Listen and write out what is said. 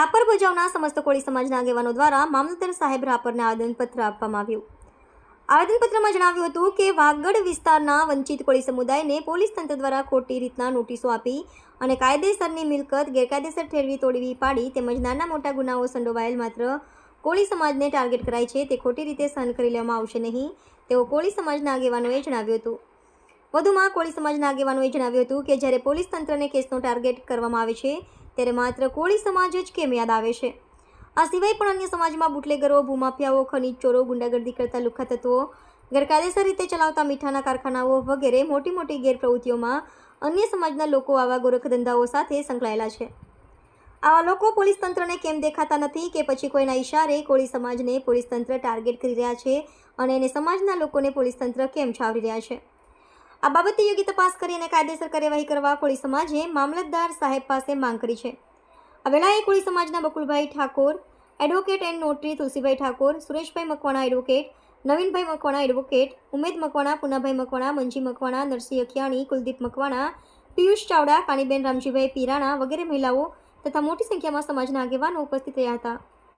રાપર ભજાવના સમસ્ત કોળી સમાજના આગેવાનો દ્વારા મામલતદાર સાહેબ રાપરને આવેદનપત્ર આપવામાં આવ્યું. આવેદનપત્રમાં જણાવ્યું હતું કે, વાગડ વિસ્તારના વંચિત કોળી સમુદાયને પોલીસ તંત્ર દ્વારા ખોટી રીતના નોટિસો આપી અને કાયદેસરની મિલકત ગેરકાયદેસર ઠેરવી તોડવી પાડી તેમજ નાના મોટા ગુનાઓ સંડોવાયેલ માત્ર કોળી સમાજને ટાર્ગેટ કરાય છે, તે ખોટી રીતે સહન કરી લેવામાં આવશે નહીં, તેઓ કોળી સમાજના આગેવાનોએ જણાવ્યું હતું. વધુમાં કોળી સમાજના આગેવાનોએ જણાવ્યું હતું કે, જ્યારે પોલીસ તંત્રને કેસનો ટાર્ગેટ કરવામાં આવે છે ત્યારે માત્ર કોળી સમાજ જ કેમ યાદ આવે છે? આ સિવાય પણ અન્ય સમાજમાં બુટલેગરો, ભૂમાફિયાઓ ખનીજ ચોરો ગુંડાગર્દી કરતા લુખા તત્વો, ગેરકાયદેસર રીતે ચલાવતા મીઠાના કારખાનાઓ વગેરે મોટી મોટી ગેરપ્રવૃત્તિઓમાં અન્ય સમાજના લોકો આવા ગોરખ ધંધાઓ સાથે સંકળાયેલા છે. આવા લોકો પોલીસ તંત્રને કેમ દેખાતા નથી કે પછી કોઈના ઈશારે કોળી સમાજને પોલીસ તંત્ર ટાર્ગેટ કરી રહ્યા છે અને એને સમાજના લોકોને પોલીસ તંત્ર કેમ છાવરી રહ્યા છે? આ બાબતે યોગ્ય તપાસ કરી અને કાયદેસર કાર્યવાહી કરવા કોળી સમાજે મામલતદાર સાહેબ પાસે માંગ કરી છે. આ વેળાએ કોળી સમાજના Bakulbhai Thakor, advocate and notary Tulsibhai Thakor, Sureshbhai Makwana advocate, Navinbhai Makwana advocate, Umed Makwana, Punabhai Makwana, Manji Makwana, Narsinh Akhiyani, Kuldeep Makwana, Piyush Chavda Kaniben Ramjibhai Pirana વગેરે મહિલાઓ તથા મોટી સંખ્યામાં સમાજના આગેવાનો ઉપસ્થિત રહ્યા હતા.